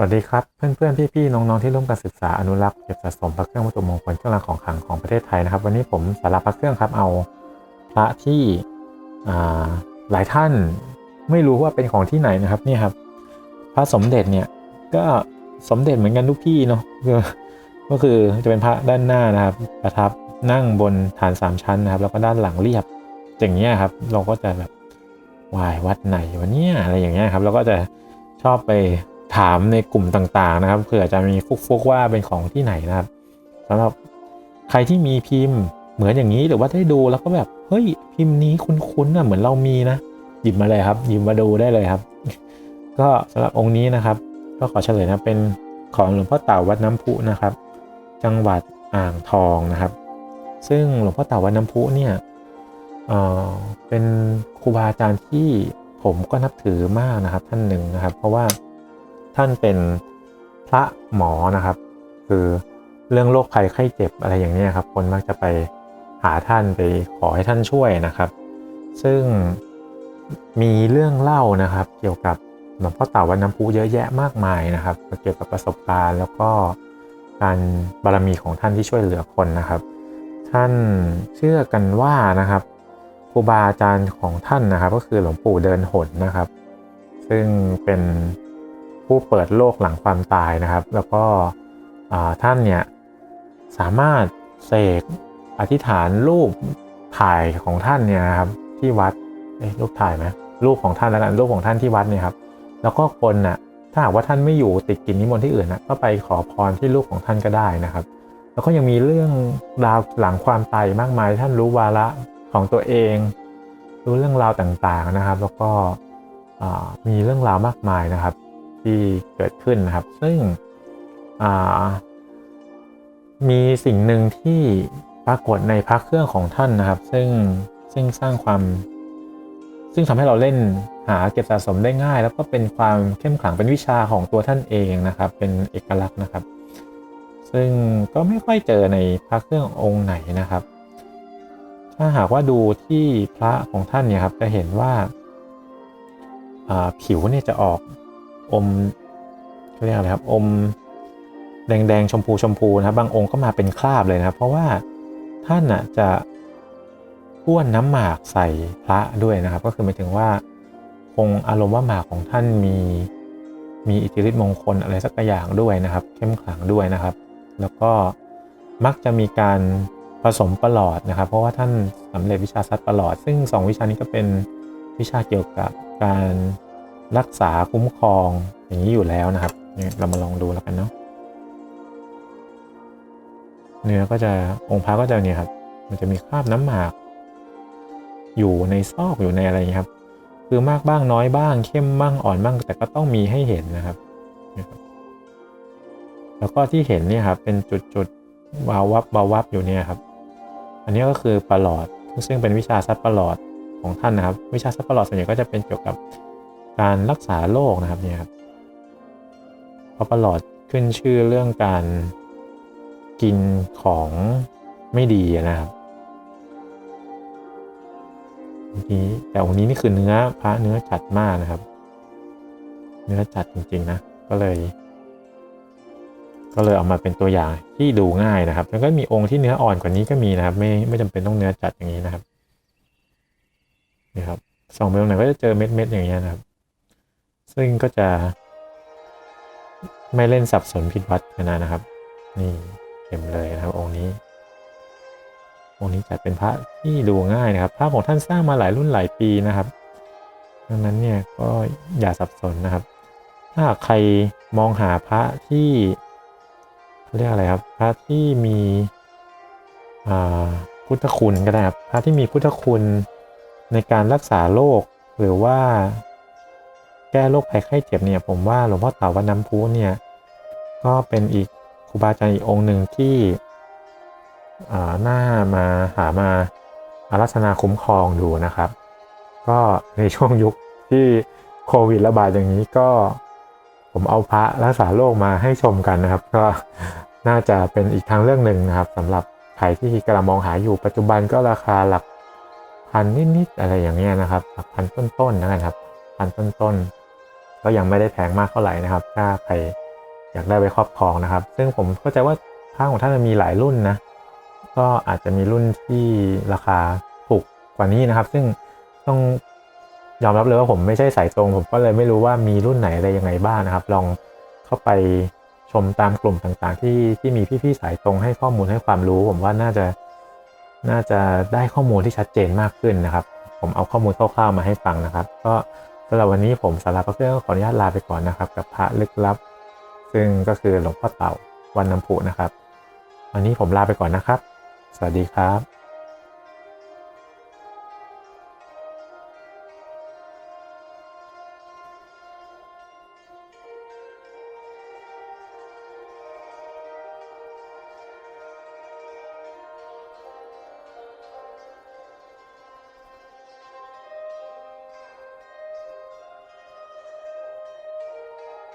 สวัสดีครับ เพื่อนๆ พี่ๆ น้องๆ ที่ร่วมกันศึกษาอนุรักษ์เก็บสะสมพระเครื่องวัตถุมงคลเครื่องรางของขลังของประเทศไทยนะครับ วันนี้ผมสาระพระเครื่องครับเอาพระที่หลายท่านไม่รู้ว่าเป็นของที่ไหนนะครับนี่ครับ พระสมเด็จเนี่ยก็สมเด็จเหมือนกันทุกที่เนาะก็คือจะเป็นพระด้านหน้านะครับ ประทับนั่งบนฐานสามชั้นนะครับ แล้วก็ด้านหลังเรียบอย่างเงี้ยครับ เราก็จะแบบวายวัดไหนวะเนี่ยอะไรอย่างเงี้ยครับเราก็จะชอบไป ถามในกลุ่มต่างๆนะครับเผื่อจะมีฟุกๆว่าเป็นของที่ไหนนะครับสำหรับใครที่มีพิมพ์เหมือนอย่างนี้หรือว่าได้ดูแล้วก็แบบเฮ้ยพิมพ์นี้คุ้นๆนะเหมือนเรามีนะหยิบมาเลยครับหยิบมาดูได้เลยครับ ก็สำหรับองค์นี้นะครับ ก็ขอเฉลยนะเป็นของหลวงพ่อเต่าวัดน้ำพุนะครับ จังหวัดอ่างทองนะครับ ซึ่งหลวงพ่อเต่าวัดน้ำพุเนี่ยเออเป็นครูบาอาจารย์ที่ผมก็นับถือมากนะครับท่านหนึ่งนะครับ เพราะว่า ท่านเป็นพระหมอนะครับ คือเรื่องโรคภัยไข้เจ็บอะไรอย่างนี้ครับ คนมักจะไปหาท่านไปขอให้ท่านช่วยนะครับ ซึ่งมีเรื่องเล่านะครับ เกี่ยวกับหลวงพ่อเต่าวัดน้ำพุเยอะแยะมากมายนะครับ เกี่ยวกับประสบการณ์แล้วก็การบารมีของท่านที่ช่วยเหลือคนนะครับ ท่านเชื่อกันว่านะครับครูบาอาจารย์ของท่านนะครับ ก็คือหลวงปู่เดินหนนะครับ ซึ่งเป็น ผู้เปิดโลกหลังความตายนะครับ แล้วก็ท่านเนี่ยสามารถเสกอธิษฐานรูปถ่ายของท่านเนี่ยครับที่วัดเอ้ยรูปถ่ายไหมรูปของท่านแล้วกันรูปของท่านที่วัดเนี่ยครับ แล้วก็คนน่ะถ้าหากว่าท่านไม่อยู่ติดกินนิมนต์ที่อื่นนะก็ไปขอพรที่รูปของท่านก็ได้นะครับ แล้วก็ยังมีเรื่องราวหลังความตายมากมาย ท่านรู้วาระของตัวเอง รู้เรื่องราวต่างๆนะครับ แล้วก็มีเรื่องราวมากมายนะครับ ที่เกิดขึ้นนะครับ ซึ่งมีสิ่งหนึ่งที่ปรากฏในพระเครื่องของท่านนะครับ ซึ่งซึ่งสร้างความ ซึ่งทำให้เราเล่นหาเก็บสะสมได้ง่าย แล้วก็เป็นความเข้มขลังเป็นวิชาของตัวท่านเองนะครับ เป็นเอกลักษณ์นะครับ ซึ่งก็ไม่ค่อยเจอในพระเครื่ององค์ไหนนะครับ ถ้าหากว่าดูที่พระของท่านเนี่ยครับจะเห็นว่าผิวเนี่ยจะออก อมเขาเรียกอะไรครับ อมแดงๆชมพูชมพูนะครับ บางองค์ก็มาเป็นคราบเลยนะครับ เพราะว่าท่านน่ะจะพ่วนน้ำหมากใส่พระด้วยนะครับ ก็คือหมายถึงว่าคงอารมณ์ว่าหมากของท่านมีมีอิทธิฤทธิ์มงคลอะไรสักอย่างด้วยนะครับ เข้มขลังด้วยนะครับ แล้วก็มักจะมีการผสมประหลอดนะครับ เพราะว่าท่านสำเร็จวิชาซัดประหลอด ซึ่งสองวิชานี้ก็เป็นวิชาเกี่ยวกับการ รักษาคุ้มครองอย่างนี้อยู่แล้วนะครับเนี่ยเรามาลองดูแล้วกันเนาะเนื้อก็จะองค์พระก็จะเนี่ยครับมันจะมีคราบน้ำหมาก อยู่ในซอกอยู่ในอะไรอย่างนี้ครับ คือมากบ้างน้อยบ้าง เข้มบ้างอ่อนบ้าง แต่ก็ต้องมีให้เห็นนะครับเนี่ยครับ แล้วก็ที่เห็นเนี่ยครับเป็นจุดๆวาววับวาววับอยู่เนี่ยครับ อันนี้ก็คือประหลอดซึ่งเป็นวิชาซัดประหลอดของท่านนะครับ วิชาซัดประหลอดส่วนใหญ่ก็จะเป็นเกี่ยวกับ การรักษาโรคนะครับเนี่ยครับเพราะประหลอดขึ้นชื่อเรื่องการกินของไม่ดีนะครับนี้แต่องค์นี้นี่คือเนื้อพระเนื้อจัดมากนะครับ เนื้อจัดจริงๆนะก็เลย ก็เลยเอามาเป็นตัวอย่างที่ดูง่ายนะครับ แล้วก็มีองค์ที่เนื้ออ่อนกว่านี้ก็มีนะครับ ไม่ไม่จำเป็นต้องเนื้อจัดอย่างนี้นะครับนี่ครับส่องไปตรงไหนก็จะเจอเม็ดเม็ดอย่างเงี้ยนะครับ ซึ่งก็จะ ไม่เล่นสับสนผิดวัดกันนะครับ นี่เต็มเลยนะครับ องค์นี้ องค์นี้จัดเป็นพระที่ดูง่ายนะครับ พระของท่านสร้างมาหลายรุ่นหลายปีนะครับ ดังนั้นเนี่ยก็อย่าสับสนนะครับ ถ้าใครมองหาพระที่เรียกอะไรครับ พระที่มีพุทธคุณก็ได้ครับ พระที่มีพุทธคุณในการรักษาโรคหรือว่า แก้โรคภัยไข้เจ็บเนี่ยผมว่าหลวงพ่อเต่าวัดน้ำพุเนี่ยก็เป็นอีกครูบาอาจารย์อีกองค์หนึ่งที่อ่าน่ามาหามาอารัธนาคุ้มครองดูนะครับ ก็ในช่วงยุคที่โควิดระบาดอย่างนี้ก็ผมเอาพระรักษาโรคมาให้ชมกันนะครับ ก็น่าจะเป็นอีกทางเรื่องหนึ่งนะครับสำหรับใครที่กำลังมองหาอยู่ปัจจุบันก็ราคาหลักพันนิดๆอะไรอย่างเงี้ยนะครับหลักพันต้นๆนะครับพันต้นๆ ก็ยังไม่ได้แพงมากเท่าไหร่นะครับ ถ้าใครอยากได้ไว้ครอบครองนะครับ ซึ่งผมเข้าใจว่าพระของท่านมันมีหลายรุ่นนะ ก็อาจจะมีรุ่นที่ราคาถูกกว่านี้นะครับ ซึ่งต้องยอมรับเลยว่าผมไม่ใช่สายตรง ผมก็เลยไม่รู้ว่ามีรุ่นไหนอะไรยังไงบ้างนะครับ ลองเข้าไปชมตามกลุ่มต่างๆ ที่ที่มีพี่ๆสายตรงให้ข้อมูลให้ความรู้ ผมว่าน่าจะน่าจะได้ข้อมูลที่ชัดเจนมากขึ้นนะครับ ผมเอาข้อมูลคร่าวๆมาให้ฟังนะครับ ก็ สำหรับวันนี้ผมสาราพระเครื่องขออนุญาตลาไปก่อนนะครับ กับพระลึกลับ ซึ่งก็คือหลวงพ่อเต่าวันน้ำผุนะครับ วันนี้ผมลาไปก่อนนะครับ สวัสดีครับ